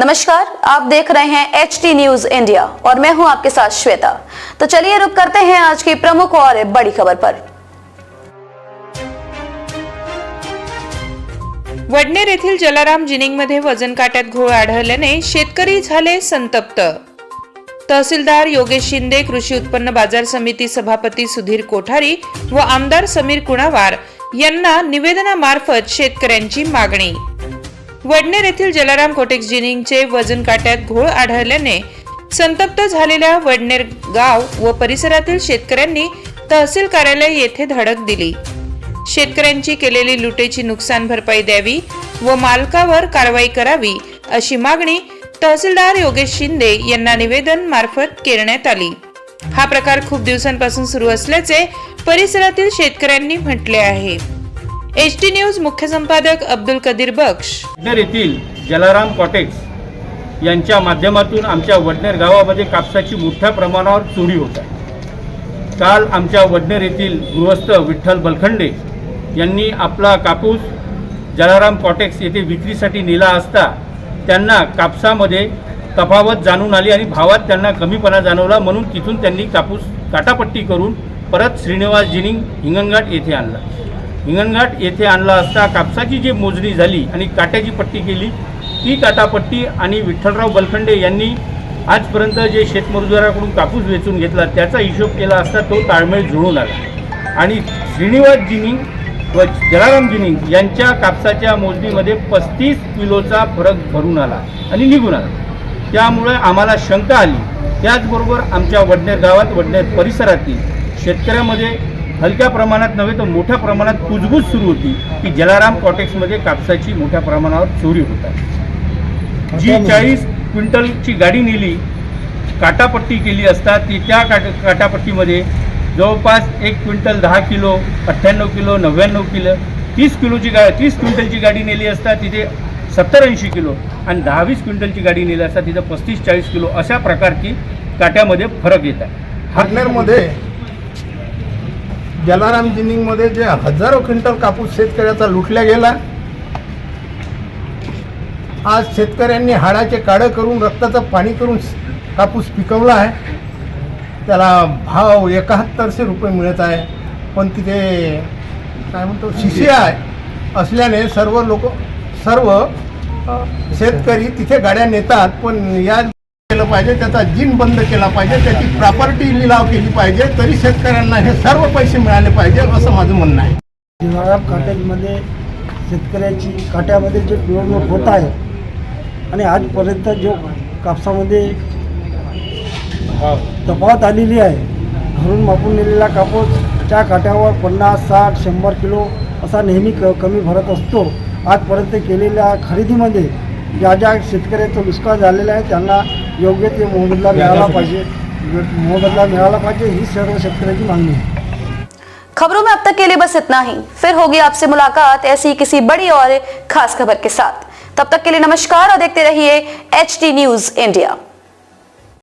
नमस्कार आप देख रहे हैं एच टी न्यूज इंडिया और मैं हूं आपके साथ श्वेता। तो चलिए रुक करते हैं आज की प्रमुख और बड़ी खबर पर। वडनेर येथील जलाराम जिनिंगमध्ये वजन काट्यात घोळ आढळल्याने शेतकरी झाले संतप्त. तहसीलदार योगेश शिंदे कृषी उत्पन्न बाजार समिती सभापती सुधीर कोठारी व आमदार समीर कुणावार यांना निवेदनामार्फत शेतकऱ्यांची मागणी. वडनेर येथील जलाराम कोटेक जिनिंगचे वजन काट्यात घोळ आढळल्याने संतप्त झालेल्या वडनेर गाव व परिसरातील शेतकऱ्यांनी तहसील कार्यालय येथे धडक दिली. शेतकऱ्यांची केलेली लुटेची नुकसान भरपाई द्यावी व मालकावर कारवाई करावी अशी मागणी तहसीलदार योगेश शिंदे यांना निवेदन मार्फत करण्यात आली. हा प्रकार खूप दिवसांपासून सुरू असल्याचे परिसरातील शेतकऱ्यांनी म्हटले आहे. एच टी न्यूज मुख्य संपादक अब्दुल कदीर बक्ष वडनेर येथील जलाराम कॉटेक्स यांच्या माध्यमातून आमच्या वडनेर गावामध्ये कापसाची मोठ्या प्रमाणावर चोरी होत आहे. काल आमच्या वडनेर येथील गृहस्थ विठ्ठल बलखंडे यांनी आपला कापूस जलाराम कॉटेक्स येथे विक्रीसाठी नेला असता त्यांना कापसामध्ये तफावत जाणून आली आणि भावात त्यांना कमीपणा जाणवला म्हणून तिथून त्यांनी कापूस काटापट्टी करून परत श्रीनिवास जिनिंग हिंगणघाट येथे आणला. हिंगणघाट येथे आणला असता कापसाची जी मोजणी झाली आणि काट्याची पट्टी केली ती काटापट्टी आणि विठ्ठलराव बलखंडे यांनी आजपर्यंत जे शेतमजुराकडून कापूस वेचून घेतला त्याचा हिशोब केला असता तो ताळमेळ जुळून आला. आणि श्रीनिवास जिनिंग व जलाराम जिनिंग यांच्या कापसाच्या मोजणीमध्ये पस्तीस किलोचा फरक भरून आला आणि निघून आला. त्यामुळे आम्हाला शंका आली. त्याचबरोबर आमच्या वडनेर गावात वडनेर परिसरातील शेतकऱ्यामध्ये हलक्या प्रमाणात नव्हे तर मोठ्या प्रमाणात कुजबूज सुरू होती की जलाराम कॉटेक्समध्ये कापसाची मोठ्या प्रमाणावर चोरी होत आहे. जी चाळीस क्विंटलची गाडी नेली काटापट्टी केली असता ती त्या काट काटापट्टीमध्ये जवळपास एक क्विंटल दहा किलो अठ्ठ्याण्णव किलो नव्याण्णव किलो तीस किलोची गा तीस क्विंटलची गाडी नेली असता तिथे सत्तर ऐंशी किलो आणि दहा वीस क्विंटलची गाडी नेली असता तिथं पस्तीस चाळीस किलो अशा प्रकारची काट्यामध्ये फरक येत आहे. हार्टनरमध्ये जलाराम जिनिंगमध्ये जे हजारो क्विंटल कापूस शेतकऱ्याचा लुटल्या गेला आज शेतकऱ्यांनी हाडाचे काडं करून रक्ताचं पाणी करून कापूस पिकवला आहे. त्याला भाव एकाहत्तरशे रुपये मिळत आहे. पण तिथे काय म्हणतो शिशी आहे. असल्याने सर्व लोक सर्व शेतकरी तिथे गाड्या नेतात पण या पाहिजे त्याचा जिन बंद केला पाहिजे त्याची प्रॉपर्टी लिलाव केली पाहिजे तरी शेतकऱ्यांना हे सर्व पैसे मिळाले पाहिजे असं माझं म्हणणं आहे. दिवाळाम काट्यामध्ये शेतकऱ्याची काट्यामध्ये जे निवडणूक होत आहे आणि आजपर्यंत जो कापसामध्ये तफावत आलेली आहे घरून मापून नेलेला कापूस त्या काट्यावर पन्नास साठ शंभर किलो असा नेहमी क कमी भरत असतो. आजपर्यंत केलेल्या खरेदीमध्ये ज्या ज्या शेतकऱ्याचं नुकसान झालेलं आहे त्यांना योग्य ते मोबदला मिळाला पाहिजे. मोबदला मिळाला पाहिजे ही सर्व शेतकऱ्याची मागणी आहे. खबरों में अब तक के लिए बस इतना ही। फिर होगी आपसे मुलाकात ऐसी किसी बड़ी और खास खबर के साथ। तब तक के लिए नमस्कार और देखते रहिए एच टी न्यूज़ इंडिया